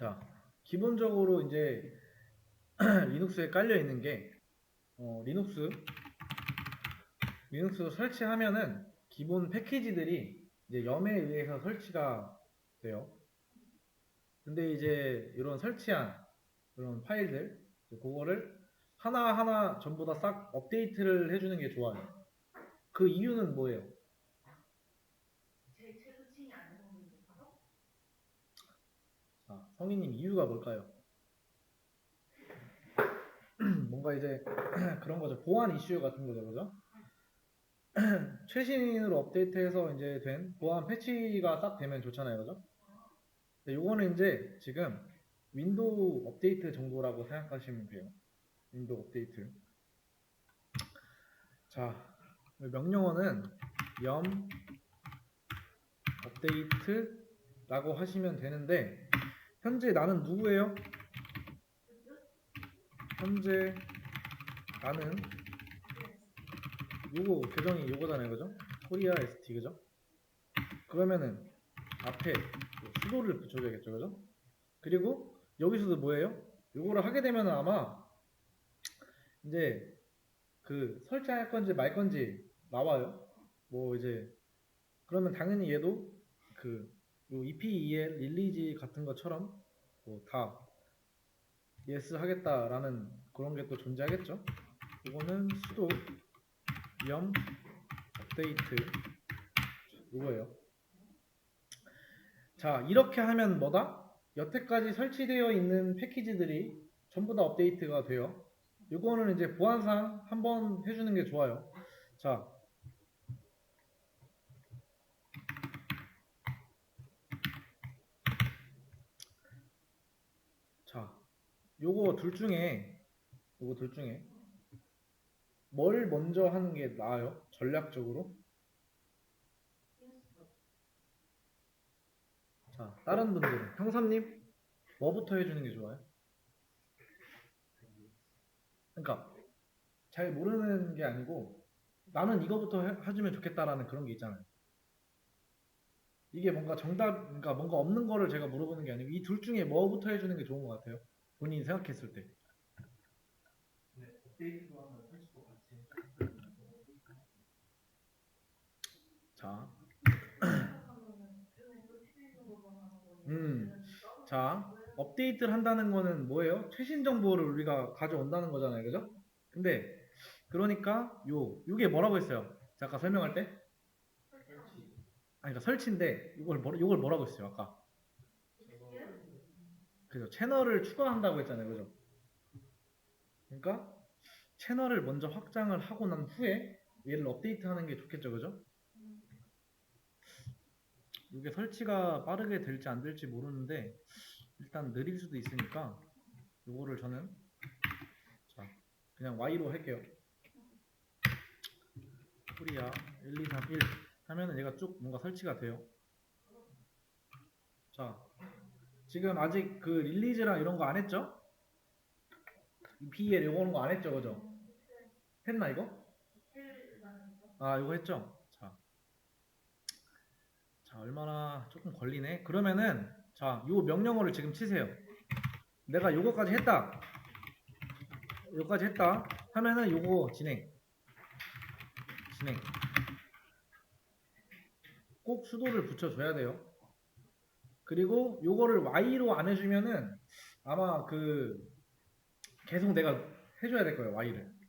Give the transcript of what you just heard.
자, 기본적으로 이제 리눅스에 깔려 있는 게 어, 리눅스 리눅스 설치하면은 기본 패키지들이 이제 염에 의해서 설치가 돼요. 근데 이제 이런 설치한 그런 파일들 그거를 하나하나 전부 다 싹 업데이트를 해주는 게 좋아요. 그 이유는 뭐예요? 제 최소치이 안 되는 거죠? 자, 성희님 이유가 뭘까요? 뭔가 이제 그런 거죠. 보안 이슈 같은 거죠, 그죠? 최신으로 업데이트해서 이제 된 보안 패치가 싹 되면 좋잖아요, 그죠? 요거는 이제 지금 윈도우 업데이트 정도라고 생각하시면 돼요. 윈도우 업데이트. 자, 명령어는 염 업데이트라고 하시면 되는데 현재 나는 누구예요? 현재 나는 요거 계정이 요거잖아요 그죠? 코리아 ST 그죠? 그러면은 앞에 수도를 붙여줘야겠죠 그죠? 그리고 여기서도 뭐예요? 요거를 하게 되면 아마 이제 그 설치할 건지 말 건지 나와요 뭐 이제 그러면 당연히 얘도 그 요 EPEL 릴리지 같은 것처럼 뭐다 예스 하겠다라는 그런 게 또 존재하겠죠. 이거는 수도 염 업데이트 이거예요. 자 이렇게 하면 뭐다? 여태까지 설치되어 있는 패키지들이 전부 다 업데이트가 돼요. 이거는 이제 보안상 한번 해주는 게 좋아요. 자 자, 요거 둘 중에 요거 둘 중에 뭘 먼저 하는 게 나아요? 전략적으로? 자, 다른 분들은 형사님 뭐부터 해주는 게 좋아요? 그러니까 잘 모르는 게 아니고 나는 이거부터 해, 해주면 좋겠다라는 그런 게 있잖아요. 이게 뭔가 정답, 그러니까 뭔가 없는 거를 제가 물어보는 게 아니고 이 둘 중에 뭐부터 해주는 게 좋은 것 같아요? 본인이 생각했을 때. 같이 자. 음, 자, 업데이트를 한다는 거는 뭐예요? 최신 정보를 우리가 가져온다는 거잖아요, 그죠? 근데 그러니까 요 요게 뭐라고 했어요? 잠깐 설명할 때? 아니, 그러니까 설치인데 이걸 뭐 요걸 뭐라고 했어요, 아까? 그죠? 채널을 추가한다고 했잖아요, 그죠? 그러니까 채널을 먼저 확장을 하고 난 후에 얘를 업데이트하는 게 좋겠죠, 그죠? 이게 설치가 빠르게 될지 안 될지 모르는데 일단 느릴 수도 있으니까 요거를 저는 자 그냥 Y로 할게요. 코리아 1, 2, 3, 1 하면은 얘가 쭉 뭔가 설치가 돼요. 자 지금 아직 그 릴리즈랑 이런 거 안 했죠? PL 요거는 거 안 했죠, 그죠? 했나 이거? 아 이거 했죠? 자, 자 얼마나 조금 걸리네 그러면은 자 요 명령어를 지금 치세요 내가 요거까지 했다 요거까지 했다 하면은 요거 진행 진행 꼭 수도를 붙여줘야 돼요. 그리고 요거를 Y로 안 해주면은 아마 그 계속 내가 해줘야 될 거예요 Y를